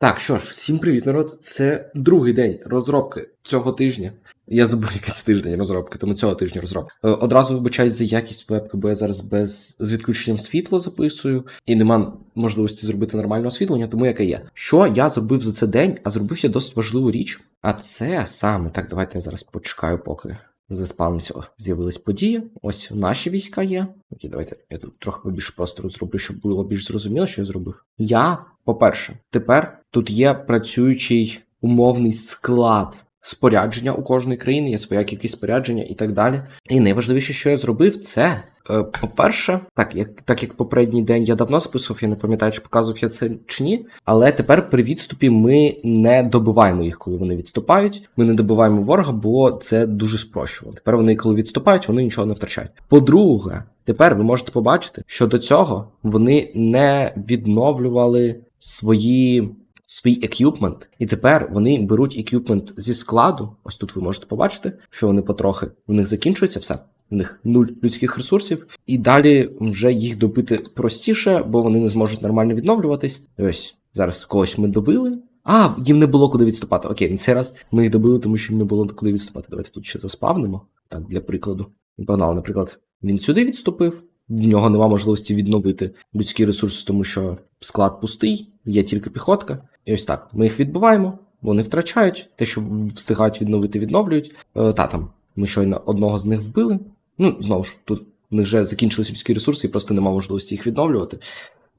Так, що ж, всім привіт, народ. Це другий день розробки цього тижня. Я забув, який це тиждень розробки, тому цього тижня розробки. Е, Одразу вибачаюсь за якість вебки, бо я зараз без з відключенням світла записую, і нема можливості зробити нормальне освітлення, тому яке є. Що я зробив за цей день, а зробив я досить важливу річ. А це саме так, давайте я зараз почекаю, поки заспавниться. О, З'явились події. Ось наші війська є. Окей, давайте я тут трохи побільше простору зроблю, щоб було більш зрозуміло, що я зробив. Я, по-перше, тепер тут є працюючий умовний склад. Спорядження у кожної країни, є своя кількість спорядження і так далі. І найважливіше, що я зробив, це, е, по-перше, так як так як попередній день я давно списував, я не пам'ятаю, чи показував я це чи ні. Але тепер при відступі ми не добиваємо їх, коли вони відступають. Ми не добиваємо ворога, бо це дуже спрощувало. Тепер вони, коли відступають, вони нічого не втрачають. По-друге, тепер ви можете побачити, що до цього вони не відновлювали свої. Свій еквіпмент, і тепер вони беруть еквіпмент зі складу. Ось тут ви можете побачити, що вони потрохи в них закінчується все. В них нуль людських ресурсів, і далі вже їх добити простіше, бо вони не зможуть нормально відновлюватись. Ось зараз когось ми добили. А, їм не було куди відступати. Окей, на цей раз ми їх добили, тому що їм не було куди відступати. Давайте тут ще заспавнимо. Так, для прикладу. І Погнали, наприклад, він сюди відступив. В нього нема можливості відновити людські ресурси, тому що склад пустий, є тільки піхотка. І ось так. Ми їх відбиваємо, вони втрачають те, що встигають відновити, відновлюють. Е, та там, ми щойно одного з них вбили. Ну, знову ж, тут в них вже закінчились людські ресурси, і просто нема можливості їх відновлювати.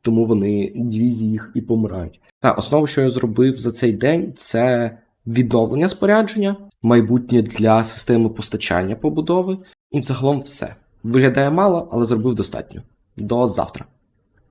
Тому вони дивізії їх і помирають. Та основу, що я зробив за цей день, це відновлення спорядження, майбутнє для системи постачання побудови, і взагалом все. Виглядає мало, але зробив достатньо. До завтра.